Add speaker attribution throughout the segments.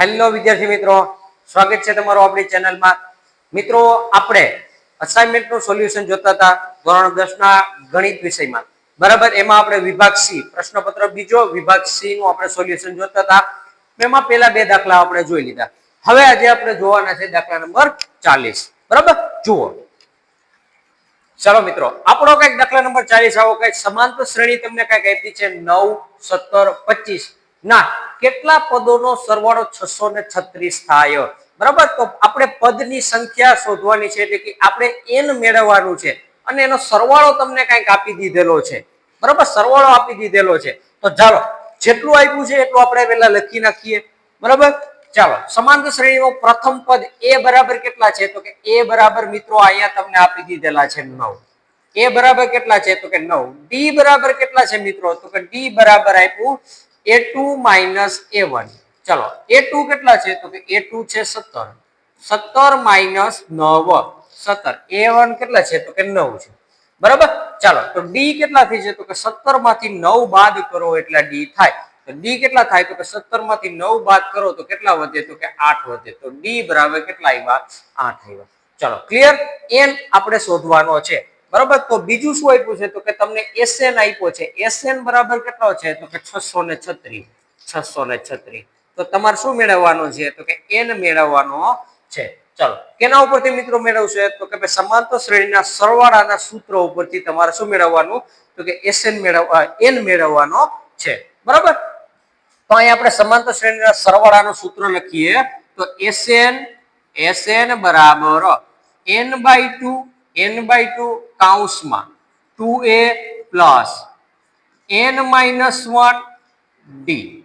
Speaker 1: Hello વિદ્યાર્થી મિત્રો. સ્વાગત છે તમારું આપણી ચેનલમાં. મિત્રો, આપણે અસાઇનમેન્ટનું સોલ્યુશન જોતા હતા ધોરણ દસ ના ગણિત વિષયમાં. બરાબર? એમાં આપણે વિભાગ સી, પ્રશ્નપત્ર બીજો, વિભાગ સી નું આપણે સોલ્યુશન જોતા હતા. એમાં પેલા બે દાખલા આપણે જોઈ લીધા. હવે આજે આપણે જોવાના છે દાખલા નંબર ચાલીસ. બરાબર? જુઓ. ચાલો મિત્રો, આપણો કંઈક દાખલા નંબર ચાલીસ આવો. કંઈક સમાંતર શ્રેણી તમને કંઈક આપી છે. નવ, સત્તર, પચીસ. ના, કેટલા પદોનો સરવાળો છસો ને છત્રીસ થાય? બરાબર? તો આપણે પદની સંખ્યા શોધવાની છે એટલે કે આપણે એન મેળવવાનું છે. અને એનો સરવાળો તમને કંઈક આપી દીધેલો છે. બરાબર? સરવાળો આપી દીધેલો છે. તો ચાલો, જેટલું આપ્યું છે એટલું આપણે પહેલા લખી નાખીએ. બરાબર? ચાલો, સમાંતર શ્રેણીનો પ્રથમ પદ એ બરાબર કેટલા છે? તો કે એ બરાબર મિત્રો અહીંયા તમને આપી દીધેલા છે નવ. એ બરાબર કેટલા છે? તો કે નવ. ડી બરાબર કેટલા છે મિત્રો? તો કે ડી બરાબર આપ્યું A two minus A one ચલો એ ટુ કેટલા છે? તો કે એ ટુ છે સત્તર. સત્તર માઇનસ નવ. સત્તર. એ વન કેટલા છે? તો કે નવ છે. બરાબર? ચાલો, તો ડી કેટલા થઈ છે? તો કે સત્તરમાંથી નવ બાદ કરો એટલે ડી થાય. તો ડી કેટલા થાય? તો કે સત્તરમાંથી નવ બાદ કરો તો કેટલા વધે? તો કે આઠ વધે. તો ડી બરાબર કેટલા આવ્યા? આઠ આવ્યા. ચલો ક્લિયર એન આપણે શોધવાનો છે. બરાબર? તો બીજું શું આપ્યું છે? તો કે તમને એસએન આપ્યો છે. એસએન બરાબર કેટલો છે? તો કે છસો ને છત્રીસ. છસો ને છત્રીસ. તો તમારે શું મેળવવાનું છે? તો કે એન મેળવવાનો છે. ચલો, કેના ઉપરથી મિત્રો મેળવશે? તો કે સમાંતર શ્રેણીના સરવાળાના સૂત્રો ઉપરથી તમારે શું મેળવવાનું? તો કે એસએન મેળવવા એન મેળવવાનો છે. બરાબર? તો અહીંયા આપણે સમાંતર શ્રેણીના સરવાળાનું સૂત્ર લખીએ. તો એસએન એસએન બરાબર N by two N by two કાઉન્સમાં two A plus N minus one D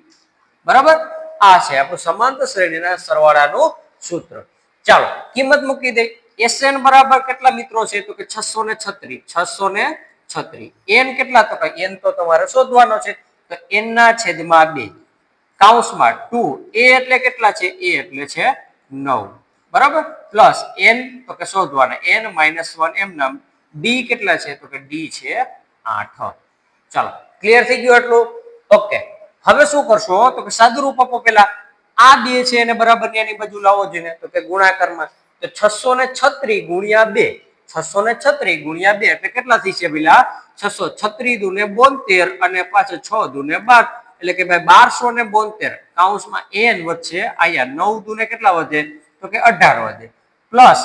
Speaker 1: બરાબર? આ છે આપણું સમાંતર શ્રેણીના સરવાળાનું સૂત્ર. ચાલો, કિંમત મૂકી દઈ. એસએન બરાબર કેટલા મિત્રો છે? તો કે છસો ને છત્રીસ છસો ને છત્રીસ એન કેટલા? તો એન તો તમારે શોધવાનો છે. તો એન ના છેદમાં બે. કાઉન્સમાં ટુ એ એટલે કેટલા છે? એ એટલે છે નવ. બરાબર? પ્લસ એન તો કે શોધવાના. એન માઇનસ વન એમ નામ. ડી કેટલા છે? તો કે ડી છે આઠ. ચાલો ક્લિયર થઈ ગયું એટલું ઓકે હવે શું કરશો? તો કે સાદુરૂપ આપો પેલા. આ બે છે એને બરાબર એની બાજુ લાવો જોઈએ તો કે ગુણાકારમાં. તો છસો ને છત્રીસ ગુણ્યા બે. છસો ને છત્રીસ ગુણ્યા બે. એટલે કેટલા થઈ છે પેલા? છસો છત્રીસ દુને બોતેર અને પાછળ છ દુને બાર. એટલે કે ભાઈ બારસો ને બોતેર. કાઉન્સમાં એન વચ્ચે અહીંયા નવ દુને કેટલા વધે? તો કે અઢાર વધે. પ્લસ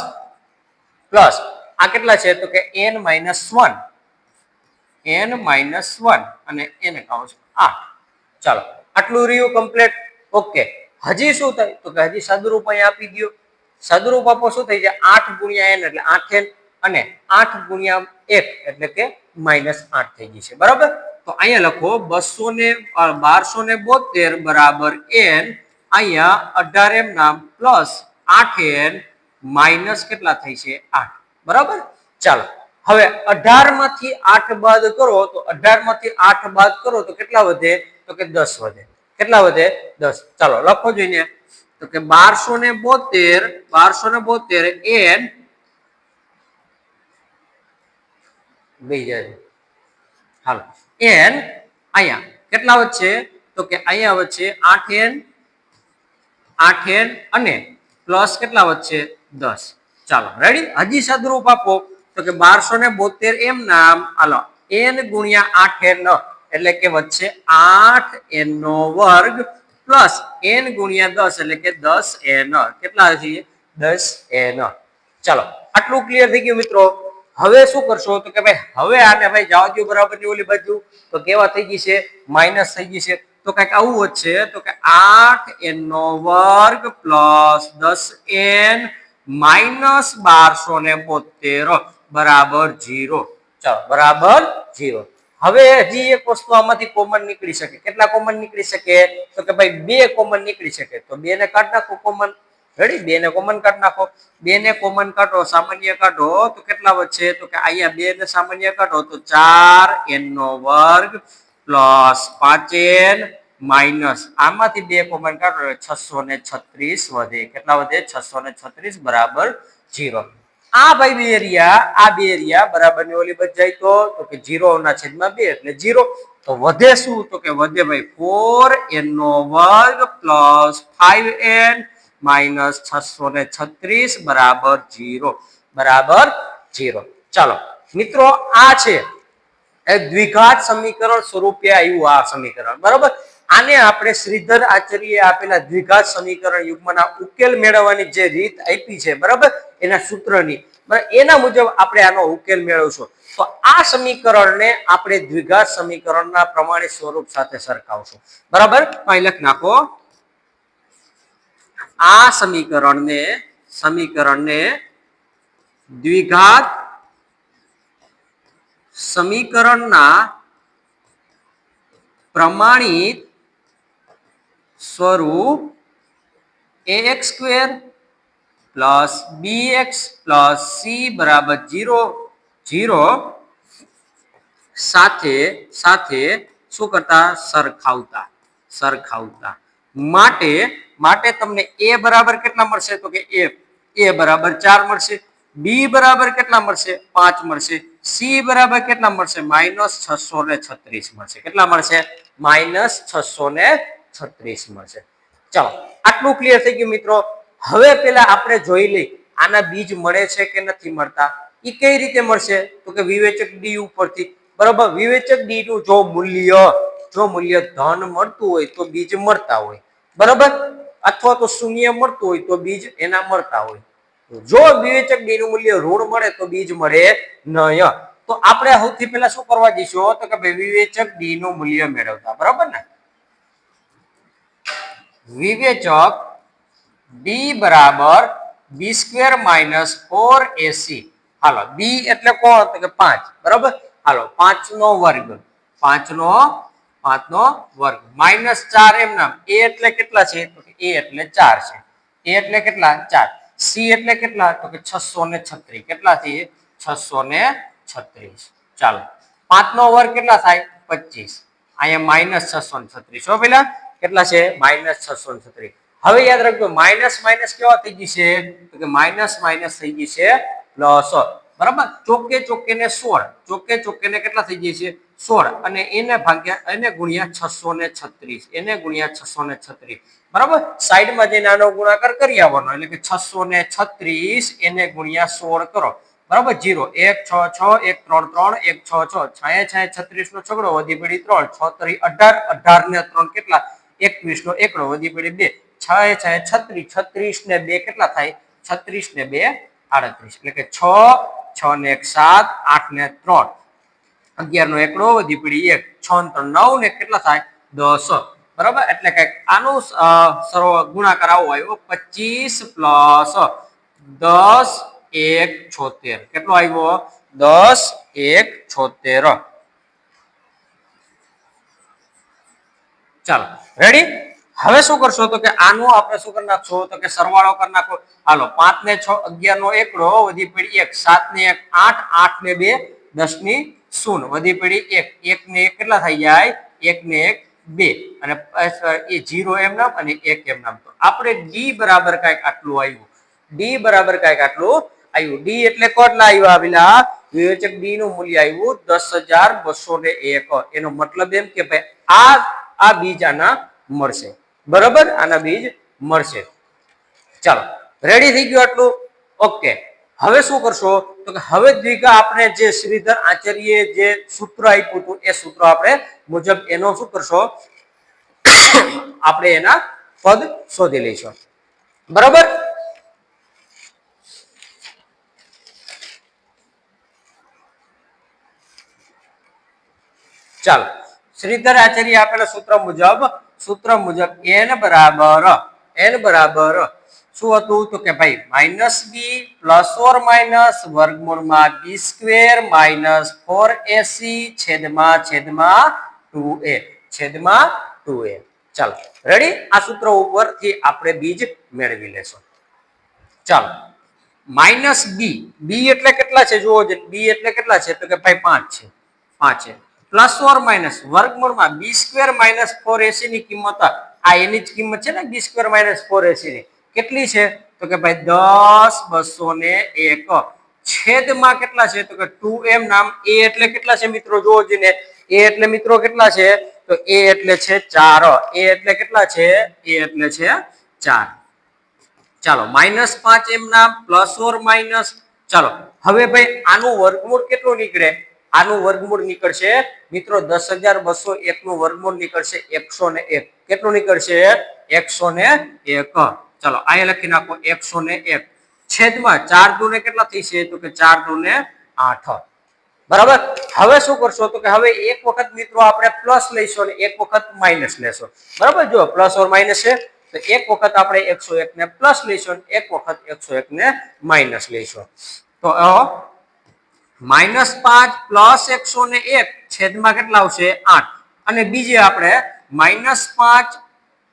Speaker 1: પ્લસ, આ કેટલા છે? તો કે N minus one. N minus one અને એને કાઉન્સ આઠ. ચાલો, આટલું રહ્યું કમ્પ્લીટ. ઓકે. હજી શું થાય? તો કે હજી સદરૂપ અહીંયા આપી દો સદરૂપ આપો શું થઈ જાય? આઠ ગુણ્યા એન એટલે આઠ એન અને આઠ ગુણ્યા એક એટલે કે માઇનસ આઠ થઈ છે. બરાબર? તો અહીંયા લખો બસો ને બારસો ને બોતેર બરાબર એન અહીંયા અઢાર એમ નામ પ્લસ આઠ એન માઇનસ કેટલા થઈ છે? આઠ. બરાબર? ચાલો. હવે અઢારમાંથી આઠ બાદ કરો, તો અઢારમાંથી આઠ બાદ કરો, તો કેટલા વધે? તો કે દસ વધે. કેટલા વધે? દસ. ચાલો, લખો જોઈને. તો કે બારસો ને બોતેર, બારસો ને બોતેર એન બીજા હાલો. એન અહીંયા. કેટલા વચ્ચે તો કે અહીંયા વચ્ચે આઠ એન આઠ એન અને પ્લસ કેટલા વચ્ચે દસ. ચાલો રેડી હજી સદરૂપ આપો. તો કે બારસો ને બોતેર એમ નામ, હાલો, એન ગુણ્યા આઠ એન એટલે કે વચ્ચે આઠ એન નો વર્ગ પ્લસ એન ગુણ્યા દસ, એટલે કે દસ એન. કેટલા છે દસ એન. ચાલો, આટલું ક્લિયર થઈ ગયું મિત્રો. હવે શું કરશો? તો કે ભાઈ, હવે આને ભાઈ જવા દો બરાબરની ઓલી બાજુ, તો કેવા થઈ ગઈ છે? માઇનસ થઈ ગઈ છે. તો કંઈક આવું વધશે તો કે આઠ એન નો વર્ગ પ્લસ દસ એન માઇનસ બારસો ને બોતેર. બરાબર જીરો. ચાલો, બરાબર જીરો. હવે હજી એક વસ્તુ આમાંથી કોમન નીકળી શકે. કેટલા કોમન નીકળી શકે? તો કે ભાઈ બે કોમન નીકળી શકે. તો બે ને કાઢ નાખો કોમન રેડી બે ને કોમન કાઢ નાખો. બે ને કોમન કાઢો, સામાન્ય કાઢો. તો કેટલા વચ્ચે તો કે અહીંયા બે ને સામાન્ય કાઢો. તો ચાર એન નો વર્ગ પ્લસ પાંચ એન માઇનસ. આમાંથી બે કોમન કાઢો છસો ને છત્રીસ વધે. કેટલા વધે? છસો ને છત્રીસ બરાબર જીરો આ ભાઈ બે એરિયા, આ બે એરિયા બરાબરની ઓલી બચાય તો? તો કે જીરો ના છેદમાં બે એટલે જીરો તો વધે શું? તો કે વધે ભાઈ ફોર એન નો વર્ગ પ્લસ ફાઈવ એન માઇનસ છસો ને છત્રીસ બરાબર જીરો બરાબર જીરો ચાલો, મિત્રો, આ છે. એ દ્વિઘાત સમીકરણ સ્વરૂપે આવ્યું આ સમીકરણ. બરાબર? આને આપણે શ્રીધર આચાર્યએ આપેલા દ્વિઘાત સમીકરણ યુગમાંના ઉકેલ મેળવવાની જે રીત આપી છે, બરાબર? એના સૂત્રની. એના મુજબ આપણે આનો ઉકેલ મેળવશું. તો આ સમીકરણને આપણે દ્વિઘાત સમીકરણના પ્રમાણિત સ્વરૂપ સાથે સરખાવશું. બરાબર? લખી નાખો. આ સમીકરણને સમીકરણને દ્વિઘાત સમીકરણના પ્રમાણિત સ્વરૂપ A X square plus B X plus C બરાબર જીરો જીરો સાથે સાથે શું કરતા? સરખાવતા સરખાવતા. માટે માટે તમને એ બરાબર કેટલા મળશે? તો કે એ એ બરાબર ચાર મળશે. બી બરાબર કેટલા મળશે? પાંચ મળશે. સી બરાબર કેટલા મળશે? માઇનસ છસો ને છત્રીસ મળશે. કેટલા મળશે? માઇનસ છસો ને છત્રીસ મળશે. ચાલો, આટલું ક્લિયર થઈ ગયું મિત્રો. હવે પેલા આપણે જોઈ લઈ આના બીજ મળે છે કે નથી મળતા? એ કઈ રીતે મળશે? તો કે વિવેચક ડી ઉપરથી. બરોબર? વિવેચક ડી નું જો મૂલ્ય જો મૂલ્ય ધન મળતું હોય તો બીજ મળતા હોય. બરોબર? અથવા તો શૂન્ય મળતું હોય તો બીજ એના મળતા હોય. જો વિવેચક ડી નું મૂલ્ય ઋણ મળે તો બીજ મળે નય. તો આપણે સૌથી પહેલા શું કરવા જઈશું? તો કે ભાઈ વિવેચક ડી નું મૂલ્ય મેળવતા, બરાબર ને? વિવેચક ડી બરાબર B square minus four AC હાલો બી એટલે કોણ? તો કે પાંચ, બરાબર? હાલો પાંચ નો વર્ગ પાંચ નો પાંચ નો વર્ગ. માઇનસ ચાર એમ નામ. એ એટલે કેટલા છે? એ એટલે ચાર છે. એ એટલે કેટલા? ચાર. સી એટલે કેટલા તો કે છસો ને છત્રીસ. કેટલા થઈએ છસો ને છત્રીસ. ચાલો. પાંચ નો વર્ગ કેટલા થાય? પચીસ. અહીંયા માઇનસ છસો ને છત્રીસ. હો પેલા? કેટલા છે? માઇનસ છસો ને છત્રીસ. હવે યાદ રાખજો, માઇનસ માઇનસ કેવા થઈ ગઈ છે? તો કે માઇનસ માઇનસ થઈ ગઈ છે પ્લસ બરાબર? ચોકે ચોકે ને સોળ. ચોકે ચોકે ને કેટલા થઈ ગઈ છે? સોળ અને એને ભાગ્યા, એને ગુણ્યા છસો ને છત્રીસ, એને ગુણ્યા છસો ને છત્રીસ. બરાબર? સાઈડમાં જે નાનો ગુણાકાર કરી આવવાનો, એટલે કે છસો ને છત્રીસ એને ગુણ્યા સોળ કરો. બરાબર? જીરો. એક, છ છ, એક, ત્રણ ત્રણ, એક, છ છ. છાયા છાયા છત્રીસ નો છગડો, વધી પડી ત્રણ. છ, તરી, અઢાર. અઢાર ને ત્રણ કેટલા? એકવીસ નો એકડો, વધી પડી બે. છ છ છત્રીસ. છત્રીસ ને બે કેટલા થાય? છત્રીસ ને બે આડત્રીસ. એટલે કે છ છ ને એક સાત, આઠ ને ત્રણ. અગિયાર નો એકડો વધી પડી એક છ ત્રણ નવ ને કેટલા થાય? દસ. બરાબર? એટલે કે આનું અ, સરળ ગુણાકાર આવો આવ્યો પચીસ પ્લસ દસ એક છોતેર. કેટલો આવ્યો? દસ એક છોતેર. ચાલો રેડી હવે શું કરશો તો કે આનું આપણે શું કરી નાખશો? તો કે સરવાળો કરી નાખો. હાલો પાંચ ને છ અગિયાર નો એકડો વધી પડી એક સાત ને એક આઠ આઠ ને બે દસની શૂન? વધી પડી એક. એક ને એક કેટલા થઈ જાય એક ને એક બે. અને એ જીરો એમ નામ અને એક એમ નામ. તો આપણે ડી બરાબર કાંઈક આટલું આવ્યું ડી બરાબર કાંઈક આટલું આવ્યું ડી એટલે કેટલા આવ્યા પેલા વિવેચક ડી નું મૂલ્ય આવ્યું દસ હજાર બસો ને એક. એનો મતલબ એમ કે ભાઈ આ આ બીજ આના મળશે. બરાબર? આના બીજ મળશે. ચાલો. રેડી થઈ ગયું આટલું? ઓકે હવે શું કરશો? તો કે હવે દ્વિગા આપણે જે શ્રીધર આચાર્ય જે સૂત્ર આપ્યું હતું, એ સૂત્ર આપણે મુજબ એનો શું કરશો? આપણે એના પદ શોધી લઈશું. બરાબર? ચાલો. શ્રીધર આચાર્ય આપેલા સૂત્ર મુજબ સૂત્ર મુજબ એન બરાબર એન બરાબર શું હતું? તો કે ભાઈ minus B plus or minus વર્ગમૂળમાં B square minus four AC છેદમાં છેદમાં ટુ એ છેદમાં ટુ એ ચાલો રેડી આ સૂત્ર ઉપરથી આપણે બીજ મેળવી લેશું. ચાલો માઇનસ બી બી એટલે કેટલા છે? જુઓ બી એટલે કેટલા છે? તો કે ભાઈ પાંચ છે. પાંચ છે. પ્લસ ઓર માઇનસ વર્ગમૂળમાં B square minus four AC ની કિંમત આ એની જ કિંમત છે ને? B square minus four AC ની. કેટલી છે? તો કે ભાઈ દસ બસો ને એક. છેદમાં કેટલા છે? તો કે ટુ એમ નામ એ એટલે કેટલા છે મિત્રો? જોવો જોઈને એ એટલે મિત્રો કેટલા છે? તો એ એટલે છે ચાર. એ એટલે કેટલા છે? એ એટલે છે ચાર. ચાલો, માઇનસ પાંચ એમ નામ, પ્લસ ઓર માઇનસ. ચાલો, હવે ભાઈ આનું વર્ગમૂળ કેટલું નીકળે? આનું વર્ગમૂળ નીકળશે મિત્રો દસ હજાર બસો એક નું વર્ગમૂળ નીકળશે એકસો ને એક. કેટલું નીકળશે? એકસો ને એક. ચાલો અહીંયા લખી નાખો એકસો ને એક. છેદમાં ચાર દુને કેટલા થઈ છે? તો કે ચાર દુને આઠ. બરાબર? હવે શું કરશો? તો કે હવે એક વખત મિત્રો આપણે પ્લસ લઈશું અને એક વખત માઇનસ લેશો. બરાબર? જો પ્લસ ઓર માઇનસ છે. તો એક વખત આપણે એકસો એક ને પ્લસ લઈશું એક વખત એકસો એક ને માઇનસ લઈશું. તો માઇનસ પાંચ પ્લસ એકસો ને એક, છેદમાં કેટલા આવશે? આઠ. અને બીજે આપણે માઇનસ પાંચ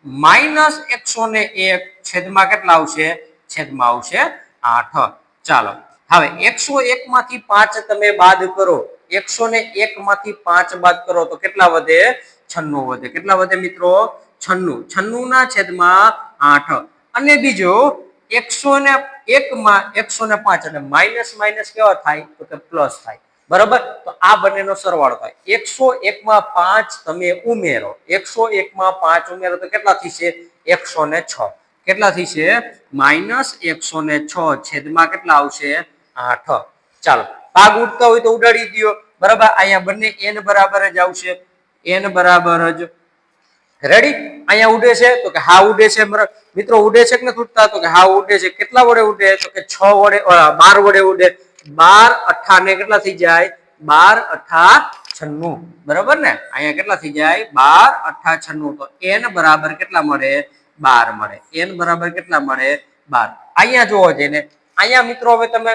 Speaker 1: માઇનસ એકસો ને એક છેદમાં કેટલા આવશે? છેદમાં આવશે આઠ. ચાલો, હવે એકસો એક માંથી પાંચ તમે બાદ કરો. એકસો ને એક માંથી પાંચ બાદ કરો તો કેટલા વધે? છન્નું વધે. કેટલા વધે મિત્રો? છન્નું. છન્નું ના છેદમાં આઠ. અને બીજો, એકસો ને એક માં એકસો ને પાંચ અને માઇનસ માઇનસ કેવા થાય? તો કે પ્લસ થાય. બરાબર? તો આ બંનેનો સરવાળો થાય. એકસો એક માં પાંચ તમે ઉમેરો. એકસો એક માં પાંચ ઉમેરો તો કેટલા થશે? એકસો ને છ. કેટલા થશે? માઇનસ એકસો ને છ છેદમાં કેટલા આવશે? આઠ. ચાલો, ભાગ ઉડતા હોય તો ઉડાડી દો બરાબર? અહીંયા બંને એન બરાબર જ આવશે. એન બરાબર જ. રેડી અહીંયા ઉડે છે? તો કે હા ઉડે છે. મિત્રો ઉડે છે કે નથી ઉડતા? તો કે હા ઉડે છે. કેટલા વડે ઉડે? તો કે છ વડે બાર વડે ઉડે. બાર અઠા ને કેટલા થઈ જાય? બાર અઠા છન્નું. બરાબર ને? અહીંયા કેટલા થઈ જાય? બાર અઠા છન્નું. તો એન બરાબર કેટલા મળે? બાર મળે. એન બરાબર કેટલા મળે? બાર. અહીંયા જોવો જઈને અહીંયા મિત્રો હવે તમે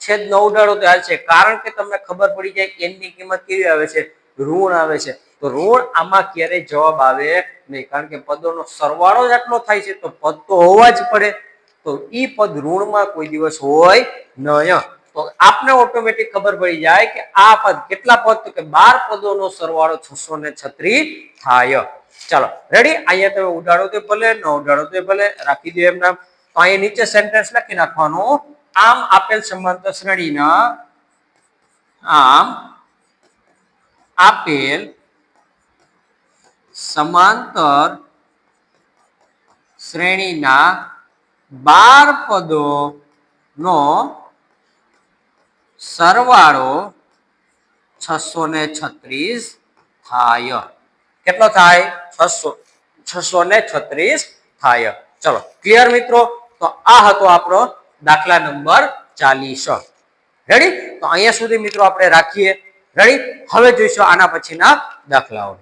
Speaker 1: છેદ ન ઉડાડો તો હાલશે કારણ કે તમને ખબર પડી જાય એનની કિંમત કેવી આવે છે? ઋણ આવે છે. તો ઋણ આમાં ક્યારેય જવાબ આવે નહીં? કારણ કે પદોનો સરવાળો જ આટલો થાય છે. તો પદ તો હોવા જ પડે. તો ઈ પદ ઋણમાં કોઈ દિવસ હોય નહીં. તો આપને ઓટોમેટિક ખબર પડી જાય કે આ પદ કેટલા પદ કે બાર પદોનો સરવાળો છસો ને છત્રીસ થાય. ચાલો રેડી અહીંયા તમે ઉડાડો તો ભલે, ન ઉડાડો તો ભલે. રાખી દો એમના. તો અહીંયા નીચે સેન્ટેન્સ લખી નાખવાનું. આમ આપેલ સમાંતર શ્રેણીના આમ આપેલ સમાંતર શ્રેણીના બાર પદોનો સરવાળો છસો ને છત્રીસ થાય. કેટલો થાય? છસો છસો ને છત્રીસ થાય. ચલો ક્લિયર મિત્રો? તો આ હતો આપણો દાખલા નંબર ચાલીસ. રેડી તો અહીંયા સુધી મિત્રો આપણે રાખીએ. રેડી હવે જોઈશું આના પછીના દાખલાઓ.